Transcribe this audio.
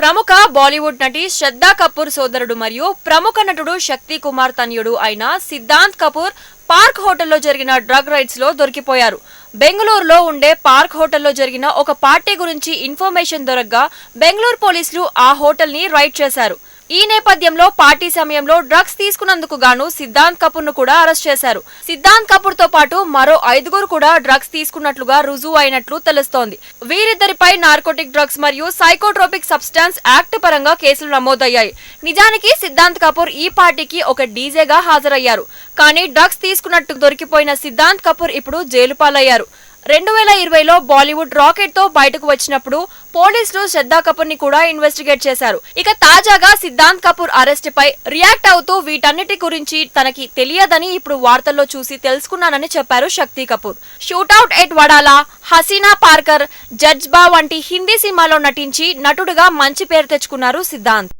ప్రముఖ బాలీవుడ్ నటి శ్రద్ధా కపూర్ సోదరుడు మరియు ప్రముఖ నటుడు శక్తి కుమార్ తనయుడు అయిన సిద్ధాంత్ కపూర్ పార్క్ హోటల్లో జరిగిన డ్రగ్ రైడ్స్లో దొరికిపోయారు. బెంగళూరులో ఉండే పార్క్ హోటల్లో జరిగిన ఒక పార్టీ గురించి ఇన్ఫర్మేషన్ దొరకగా బెంగళూరు పోలీసులు ఆ హోటల్ని రైడ్ చేశారు. ఈ నేపథ్యంలో పార్టీ సమయంలో డ్రగ్స్ తీసుకున్నందుకు గాను సిద్ధాంత్ కపూర్ను కూడా అరెస్ట్ చేశారు. సిద్ధాంత్ కపూర్తో పాటు మరో ఐదుగురు కూడా డ్రగ్స్ తీసుకున్నట్లుగా రుజువు అయినట్లు తెలుస్తోంది. వీరిద్దరిపై నార్కోటిక్ డ్రగ్స్ మరియు సైకోట్రోపిక్ సబ్స్టాన్స్ యాక్ట్ పరంగా కేసులు నమోదయ్యాయి. నిజానికి సిద్ధాంత్ కపూర్ ఈ పార్టీకి ఒక డీజేగా హాజరయ్యారు. కానీ డ్రగ్స్ తీసుకున్నట్టు దొరికిపోయిన సిద్ధాంత్ కపూర్ ఇప్పుడు జైలు పాలయ్యారు రెండు వేల ఇరవైలో బాలీవుడ్ రాకెట్తో బయటకు వచ్చినప్పుడు పోలీసులు శ్రద్ధా కపూర్ని కూడా ఇన్వెస్టిగేట్ చేశారు. ఇక తాజాగా సిద్ధాంత్ కపూర్ అరెస్ట్ పై రియాక్ట్ అవుతూ వీటన్నిటి గురించి తనకి తెలియదని ఇప్పుడు వార్తల్లో చూసి తెలుసుకున్నానని చెప్పారు శక్తి కపూర్. షూటౌట్ ఎట్ వడాలా హసీనా పార్కర్ జడ్జ్బా వంటి హిందీ సినిమాలో నటించి నటుడుగా మంచి పేరు తెచ్చుకున్నారు సిద్ధాంత్.